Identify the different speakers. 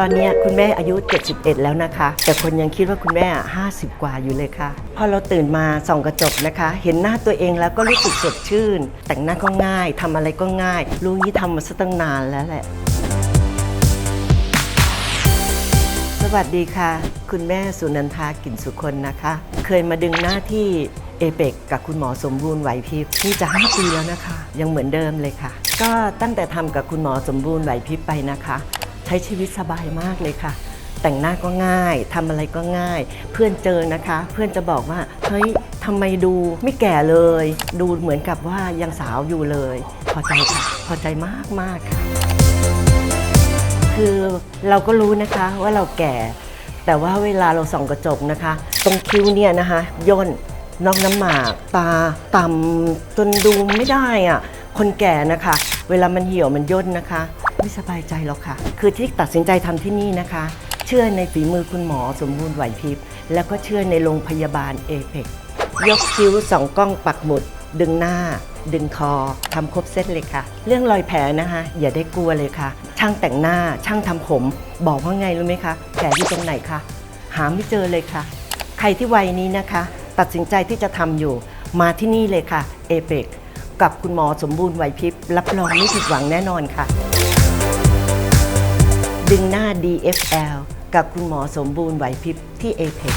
Speaker 1: ตอนนี้คุณแม่อายุ 71 แล้วนะคะ แต่คนยังคิดว่าคุณแม่ 50 กว่าอยู่เลยค่ะ พอเราตื่นมาส่องกระจกนะคะ เห็นหน้าตัวเองแล้วก็รู้สึกสดชื่น แต่งหน้าก็ง่าย ทำอะไรก็ง่าย รู้งี้ทำมาซะตั้งนานแล้วแหละ สวัสดีค่ะ คุณแม่สุนันทากินสุคนนะคะ เคยมาดึงหน้าที่เอเปกกับคุณหมอสมบูรณ์ไหวพริบนี่จะ5ปีแล้วนะคะ ยังเหมือนเดิมเลยค่ะ ก็ตั้งแต่ทำกับคุณหมอสมบูรณ์ไหวพริบไปนะคะ ใช้ชีวิตสบายมากเลยค่ะ แต่งหน้าก็ง่ายทำอะไรก็ง่าย เพื่อนเจอนะคะ เพื่อนจะบอกว่าเฮ้ยทำไมดูไม่แก่เลย ดูเหมือนกับว่ายังสาวอยู่เลย พอใจค่ะพอใจมากมากค่ะ คือเราก็รู้นะคะว่าเราแก่ แต่ว่าเวลาเราส่องกระจกนะคะ ตรงคิ้วเนี่ยนะคะย่นนอกน้ำหมากตาต่ำจนดูไม่ได้อะคนแก่นะคะ เวลามันเหี่ยวมันย่นนะคะ ไม่สบายใจหรอกค่ะ คือที่ตัดสินใจทำที่นี่นะคะ เชื่อในฝีมือคุณหมอสมบูรณ์ไหวพริบ แล้วก็เชื่อในโรงพยาบาลเอเปกยกคิ้วสองกล้องปักหมุด ดึงหน้า ดึงคอทำครบเซตเลยค่ะ เรื่องรอยแผลนะคะ อย่าได้กลัวเลยค่ะ ช่างแต่งหน้าช่างทำผม บอกว่าไงรู้ไหมคะแผลอยู่ตรงไหนคะหาไม่เจอเลยค่ะ ใครที่วัยนี้นะคะ ตัดสินใจที่จะทำอยู่มาที่นี่เลยค่ะเอเปกกับคุณหมอสมบูรณ์ไหวพริบรับรองไม่ผิดหวังแน่นอนค่ะ ดึงหน้า DFL กับคุณหมอสมบูรณ์ไหวพริบที่ APEX